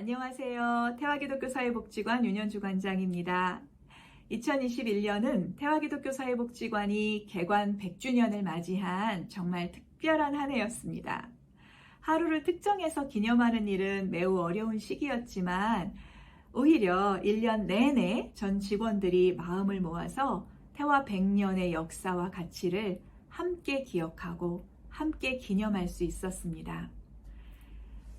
안녕하세요. 태화기독교 사회복지관 윤현주 관장입니다. 2021년은 태화기독교 사회복지관이 개관 100주년을 맞이한 정말 특별한 한 해였습니다. 하루를 특정해서 기념하는 일은 매우 어려운 시기였지만 오히려 1년 내내 전 직원들이 마음을 모아서 태화 100년의 역사와 가치를 함께 기억하고 함께 기념할 수 있었습니다.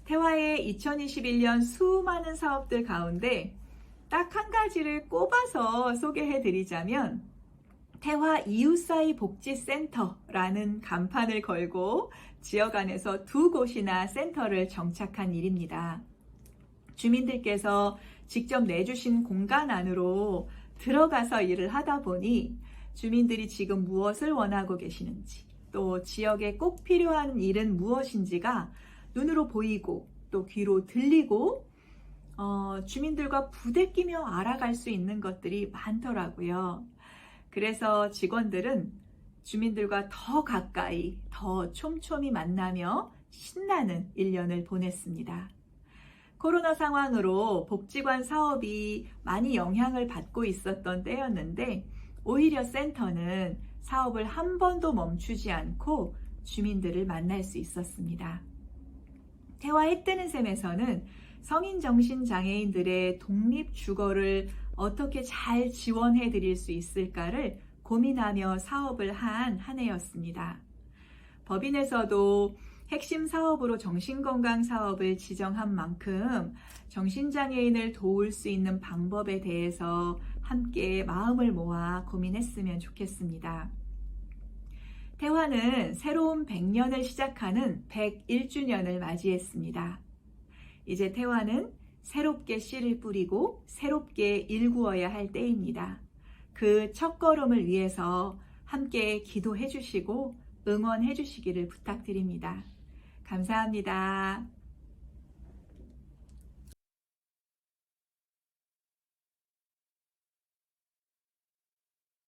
태화의 2021년 수많은 사업들 가운데 딱 한 가지를 꼽아서 소개해 드리자면 태화 이웃사이 복지센터라는 간판을 걸고 지역 안에서 두 곳이나 센터를 정착한 일입니다. 주민들께서 직접 내주신 공간 안으로 들어가서 일을 하다 보니 주민들이 지금 무엇을 원하고 계시는지 또 지역에 꼭 필요한 일은 무엇인지가 눈으로 보이고 또 귀로 들리고 어, 주민들과 부대끼며 알아갈 수 있는 것들이 많더라고요. 그래서 직원들은 주민들과 더 가까이, 더 촘촘히 만나며 신나는 1년을 보냈습니다. 코로나 상황으로 복지관 사업이 많이 영향을 받고 있었던 때였는데, 오히려 센터는 사업을 한 번도 멈추지 않고 주민들을 만날 수 있었습니다. 태화 해 뜨는 샘에서는 성인 정신 장애인들의 독립 주거를 어떻게 잘 지원해 드릴 수 있을까를 고민하며 사업을 한 한 해였습니다. 법인에서도 핵심 사업으로 정신건강 사업을 지정한 만큼 정신장애인을 도울 수 있는 방법에 대해서 함께 마음을 모아 고민했으면 좋겠습니다. 태화는 새로운 100년을 시작하는 101주년을 맞이했습니다. 이제 태화는 새롭게 씨를 뿌리고 새롭게 일구어야 할 때입니다. 그 첫걸음을 위해서 함께 기도해 주시고 응원해 주시기를 부탁드립니다. 감사합니다.